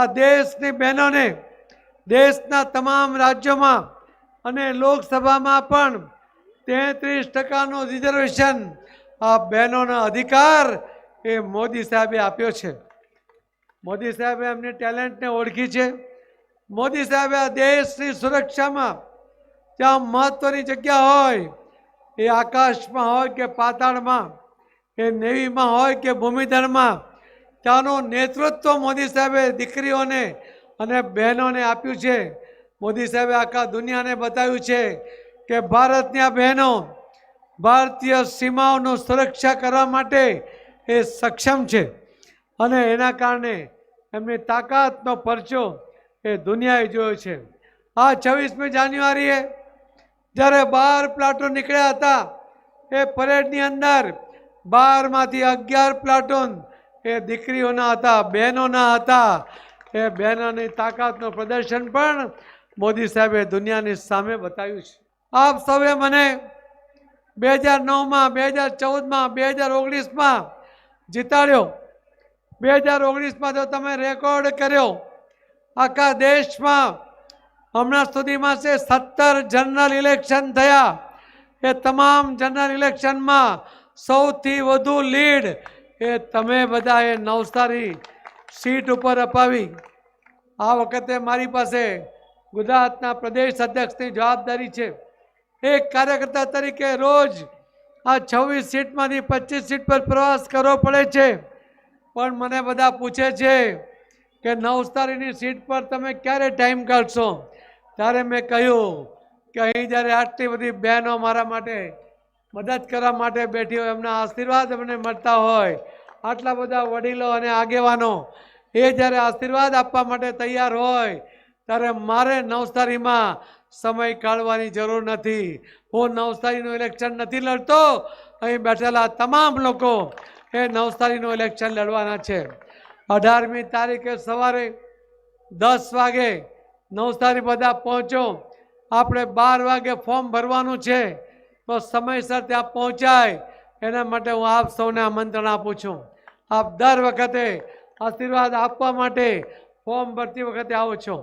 આ દેશની બહેનોને દેશના તમામ રાજ્યોમાં અને લોકસભામાં પણ તેત્રીસ ટકાનું રિઝર્વેશન આ બહેનોનો અધિકાર એ મોદી સાહેબે આપ્યો છે. મોદી સાહેબે એમની ટેલેન્ટને ઓળખી છે. મોદી સાહેબે આ દેશની સુરક્ષામાં જ્યાં મહત્ત્વની જગ્યા હોય, એ આકાશમાં હોય કે પાતાળમાં, એ નેવીમાં હોય કે ભૂમિધરમાં ત્યાંનું નેતૃત્વ મોદી સાહેબે દીકરીઓને અને બહેનોને આપ્યું છે. મોદી સાહેબે આખા દુનિયાને બતાવ્યું છે કે ભારતની આ બહેનો ભારતીય સીમાઓનું સુરક્ષા કરવા માટે એ સક્ષમ છે અને એના કારણે એમની તાકાતનો પરચો એ દુનિયાએ જોયો છે. આ છવ્વીસમી જાન્યુઆરીએ જ્યારે બાર પ્લાટો નીકળ્યા હતા, એ પરેડની અંદર બારમાંથી અગિયાર પ્લાટૂન એ દીકરીઓના હતા બહેનોના હતા. એ બહેનોની તાકાતનું પ્રદર્શન પણ મોદી સાહેબે દુનિયાની સામે બતાવ્યું છે. આપ સૌએ મને બે હજાર નવમાં બે હજાર ચૌદમાં બે હજાર ઓગણીસમાં જીતાડ્યો. બે હજાર ઓગણીસમાં તો તમે રેકોર્ડ કર્યો, આખા દેશમાં હમણાં સુધીમાં છે સત્તર જનરલ ઇલેક્શન થયા. એ તમામ જનરલ ઇલેક્શનમાં સૌથી વધુ લીડ એ તમે બધાએ નવસારી સીટ ઉપર અપાવી. આ વખતે મારી પાસે ગુજરાતના પ્રદેશ અધ્યક્ષની જવાબદારી છે. એક કાર્યકર્તા તરીકે રોજ આ છવ્વીસ સીટમાંથી પચીસ સીટ પર પ્રવાસ કરવો પડે છે. પણ મને બધા પૂછે છે કે નવસારીની સીટ પર તમે ક્યારે ટાઈમ કાઢશો? ત્યારે મેં કહ્યું કે અહીં જ્યારે આટલી બધી બહેનો મારા માટે મદદ કરવા માટે બેઠી હોય, એમના આશીર્વાદ અમને મળતા હોય. આટલા બધા વડીલો અને આગેવાનો, એ જ્યારે આશીર્વાદ આપવા માટે તૈયાર હોય, ત્યારે મારે નવસારીમાં સમય કાઢવાની જરૂર નથી. હું નવસારીનું ઇલેક્શન નથી લડતો, અહીં બેઠેલા તમામ લોકો એ નવસારીનું ઇલેક્શન લડવાના છે. અઢારમી તારીખે સવારે દસ વાગે નવસારી બધા પહોંચો. આપણે બાર વાગે ફોર્મ ભરવાનું છે. તો સમયસર ત્યાં પહોંચાય. એના માટે હું આપ સૌને આમંત્રણ આપું છું. આપ દર વખતે આશીર્વાદ આપવા માટે ફોર્મ ભરતી વખતે આવો છો.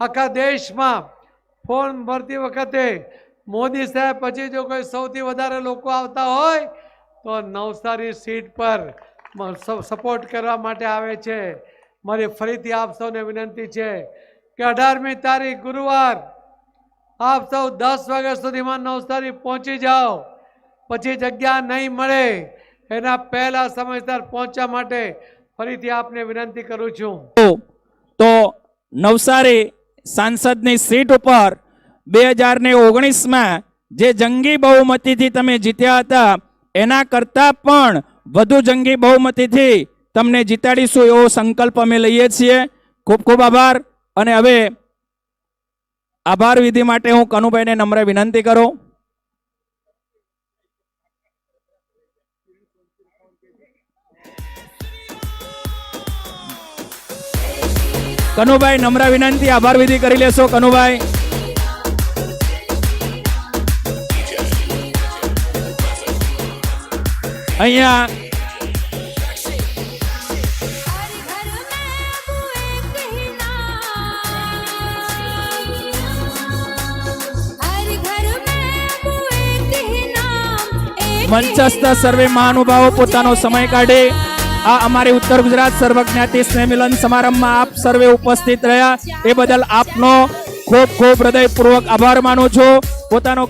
આખા દેશમાં ફોર્મ ભરતી વખતે મોદી સાહેબ પછી જો કોઈ સૌથી વધારે લોકો આવતા હોય, તો નવસારી સીટ પર સપોર્ટ કરવા માટે આવે છે. મારી ફરીથી આપ સૌને વિનંતી છે કે અઢારમી તારીખ ગુરુવાર આપ સૌ દસ વાગ્યા સુધીમાં નવસારી પહોંચી જાઓ. પછી જગ્યા નહીં મળે. એના પહેલા સમયસર પહોંચવા માટે ફરીથી આપને વિનંતી કરું છું. તો નવસારી સાંસદની સીટ ઉપર બે હજાર ને ઓગણીસમાં જે જંગી બહુમતીથી તમે જીત્યા હતા, એના કરતાં પણ વધુ જંગી બહુમતીથી તમને જીતાડીશું એવો સંકલ્પ અમે લઈએ છીએ. ખૂબ ખૂબ આભાર અને હવે આભાર વિધિ માટે હું કનુભાઈને નમ્ર વિનંતી કરું. કનુભાઈ, નમ્ર વિનંતી, આભાર વિધિ કરી લેશો, કનુભાઈ. અહીંયા મંચસ્થ સર્વે મહાનુભાવો પોતાનો સમય કાઢે. આ અમારી ઉત્તર ગુજરાત સર્વજ્ઞાતિ જ્ઞાતિ મિલન સમારંભમાં આપ સર્વે ઉપસ્થિત રહ્યા. એ બદલ આપનો ખૂબ ખૂબ હૃદયપૂર્વક આભાર માનું છું. પોતાનો